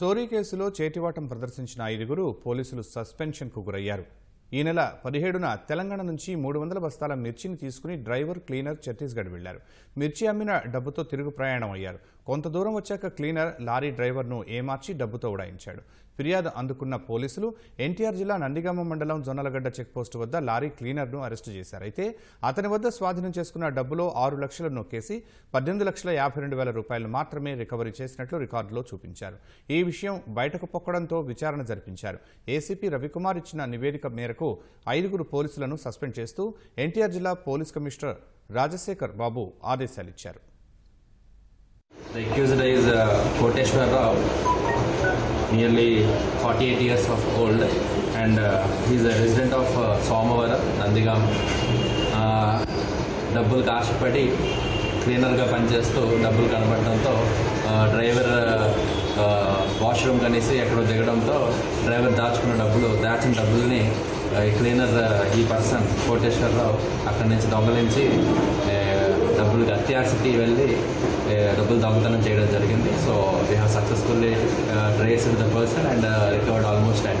చోరీ కేసులో చేతివాటం ప్రదర్శించిన ఐదుగురు పోలీసులు సస్పెన్షన్కు గురయ్యారు. ఈ నెల పదిహేడున తెలంగాణ నుంచి మూడు వందల బస్తాల మిర్చిని తీసుకుని డ్రైవర్ క్లీనర్ ఛత్తీస్గఢ్ వెళ్ళారు మిర్చి అమ్మిన డబ్బుతో తిరుగు ప్రయాణం అయ్యారు కొంత దూరం వచ్చాక క్లీనర్ లారీ డ్రైవర్ను ఏమార్చి డబ్బుతో ఉడాయించాడు. ఫిర్యాదు అందుకున్న పోలీసులు ఎన్టీఆర్ జిల్లా నందిగామ మండలం జొన్నలగడ్డ చెక్పోస్టు వద్ద లారీ క్లీనర్ను అరెస్టు చేశారు. అయితే అతని వద్ద స్వాధీనం చేసుకున్న డబ్బులో ఆరు లక్షలు నొక్కేసి పద్దెనిమిది లక్షల యాభై రెండు వేల రూపాయలు మాత్రమే రికవరీ చేసినట్లు రికార్డులో చూపించారు. ఈ విషయం బయటకు పొక్కడంతో విచారణ జరిపించారు. ఏసీపీ రవికుమార్ ఇచ్చిన నివేదిక మేరకు ఐదుగురు పోలీసులను సస్పెండ్ చేస్తూ ఎన్టీఆర్ జిల్లా పోలీస్ కమిషనర్ రాజశేఖర్ బాబు ఆదేశాలిచ్చారు. The accused is uh, Koteshwar Rao, nearly 48 years of old, and uh, he is a resident of uh, Somavara, Nandigam. Uh, డబ్బులు కాష్టపడి క్లీనర్గా పనిచేస్తూ డబ్బులు కనబడడంతో డ్రైవర్ వాష్రూమ్ కనేసి ఎక్కడో దిగడంతో డ్రైవర్ దాచుకున్న డబ్బులు దాచిన డబ్బుల్ని ఈ క్లీనర్ ఈ పర్సన్ కోటేశ్వరరావు అక్కడి నుంచి దొంగలించి ముందుగా డబ్బులు వెళ్ళి డబ్బులు దొంగతనం చేయడం జరిగింది. So we have successfully traced the person and recovered almost and